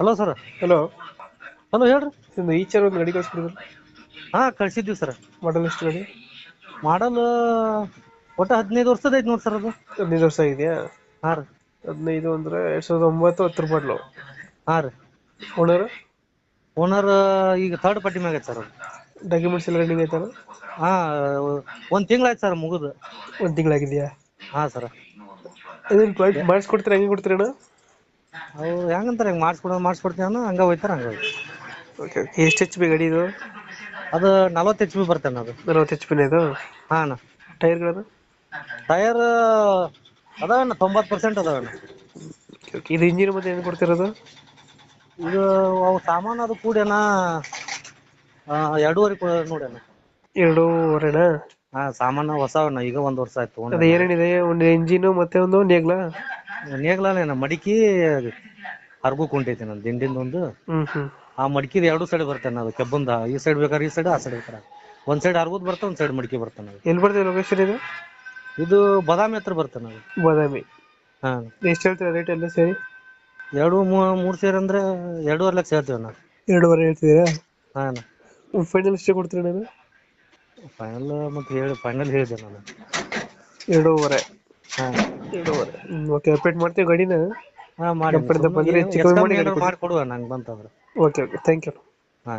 Hello sir hello hello ಹೇಳ್ರಿ. ನಿಮ್ದು ಈಚರ್ ಒಂದು ಗಾಡಿ ಕಳಿಸ್ಬಿಡಿದ್ರು ಹಾಂ ಕಳ್ಸಿದ್ವಿ ಸರ್ ಮಾಡಲ್ ಎಷ್ಟು ಗಾಡಿ? ಮಾಡಲ್ ಒಟ್ಟು ಹದಿನೈದು ವರ್ಷದ ಐತೆ ನೋಡಿ ಸರ್ ಅದು. ಹದಿನೈದು ವರ್ಷ ಇದೆಯಾ ಹಾಂ ರೀ. ಹದಿನೈದು ಅಂದ್ರೆ ಎರಡು ಸಾವಿರದ ಒಂಬತ್ತು ಹತ್ತರ ಮಾಡಲು ಹಾಂ ರೀ. ಓನರ್ ಓನರ್ ಈಗ ಥರ್ಡ್ ಪಾರ್ಟಿ ಮ್ಯಾಗ ಐತೆ ಸರ್ ಅದು ಡಾಕ್ಯುಮೆಂಟ್ಸ್ ಎಲ್ಲ ರೆಡಿ ಆಯ್ತಾರ ಹಾಂ ಒಂದು ತಿಂಗಳಾಯ್ತು ಸರ್ ಮುಗಿದು. ಒಂದು ತಿಂಗಳಾಗಿದೆಯಾ ಹಾಂ ಸರ್ ಇದನ್ನ ಮಾಡಿಸ್ಕೊಡ್ತೀರಾ ಹೆಂಗೆ ಕೊಡ್ತೀರಣ್ಣ ಅವು ಹೆಂಗಂತಾರೆ? ಹಿಂಗೆ ಮಾಡಿಸ್ಕೊಡ ಮಾಡಿಸ್ಕೊಡ್ತೀನಿ ಅನ್ನೋ ಹಂಗ ಹೋಯ್ತಾರ ಹಂಗೆ ಹೋಯ್ತು ಓಕೆ ಓಕೆ ಎಷ್ಟು ಎಚ್ ಬಿ ಗಾಡಿ ಇದು? ಅದು ನಲವತ್ತು ಎಚ್ ಪಿ ಬರ್ತೇನೆ ಅದು. ನಲ್ವತ್ತು ಎಚ್ ಪಿನ ಇದು? ಹಾ ಅಣ್ಣ. ಟೈರ್ಗಳದು? ಟೈರ್ ಅದಾವಣ್ಣ ತೊಂಬತ್ತು ಪರ್ಸೆಂಟ್ ಅದಾವಣ್ಣ ಓಕೆ ಇದು ಇಂಜಿನ್ ಮತ್ತೆ ಏನು ಕೊಡ್ತಿರೋದು? ಇದು ಅವು ಸಾಮಾನು ಅದು ಕೂಡ್ಯಾನ ಎರಡೂವರೆ ಕೂಡ ನೋಡ್ಯಾನ ಎರಡೂವರೆನ? ಹಾ ಸಾಮಾನು ಹೊಸವಣ್ಣ ಈಗ ಒಂದು ವರ್ಷ ಆಯ್ತು. ಅದು ಏನೇನಿದೆ? ಒಂದು ಇಂಜಿನ್ ಮತ್ತೆ ಒಂದು ನೇಗ್ಲ? ನೇಗ್ಲಾನೇನ ಮಡಿಕಿ ಹರ್ಗು ಕುಂಟೈತಿ ನಾನು ದಿಂಡಿಂದ ಒಂದು. ಹ್ಮ್ ಹ್ಮ್. ಆ ಮಡಿಕಿದ ಎರಡು ಸೈಡ್ ಬರ್ತಾನೆ ಅದು ಕೆಬ್ಬಂದ. ಈ ಸೈಡ್ ಬೇಕಾದ್ರೆ ಈ ಸೈಡ್ ಆ ಸೈಡ್ ಬೇಕಾರೆ ಒಂದ್ ಸೈಡ್ ಹರ್ಗುದ್ ಬರ್ತ ಒಂದ್ ಸೈಡ್ ಮಡಿಕೆ ಬರ್ತಾನೆ ಅದು ಎಲ್ಲಿ ಬರ್ತದೆ ಲೊಕೇಶನ್ ಇದು? ಇದು ಬಾದಾಮಿ ಹತ್ರ ಬರ್ತೇನೆ ಅದು ಬಾದಾಮಿ. ಹಾ. ಎಷ್ಟು ಹೇಳ್ತೀರಾ ರೇಟ್ ಎಲ್ಲ ಸೇರಿ? ಎರಡು ಮೂ- ಮೂರ್ ಸೇರಿ ಅಂದ್ರೆ ಎರಡೂವರೆ ಲಕ್ಷ ಹೇಳ್ತೀವಿ ನಾ ಎರಡೂವರೆ ಹೇಳ್ತಿದ್ದೀರಾ ಹಾ ಫೈನಲ್ ಎಷ್ಟು ಕೊಡ್ತೀರಾ ನಾನು ಫೈನಲ್ ಮತ್ತೆ ಹೇಳಿ ಫೈನಲ್ ಹೇಳಿದೆ ನಾನು. ಎರಡೂವರೆ. ಹಾ. ಎರಡೂವರೆ ಓಕೆ ಅಪ್ಡೇಟ್ ಮಾಡ್ತೀವಿ ಗಾಡಿನ? ಹಾ ಮಾಡಿ ನಮ್ಮ ಕಡೆಯಿಂದ ಬಂದ್ರೆ ಹೆಚ್ಚು ಕಮ್ಮಿ ಮಾಡಿ ಗಾಡಿ ಕೊಡಿ. ಮಾಡಿ ಕೊಡುವ ನಂಗೆ ಬಂತಂದ್ರೆ. ಓಕೆ ಓಕೆ ಥ್ಯಾಂಕ್ ಯು ಹಾ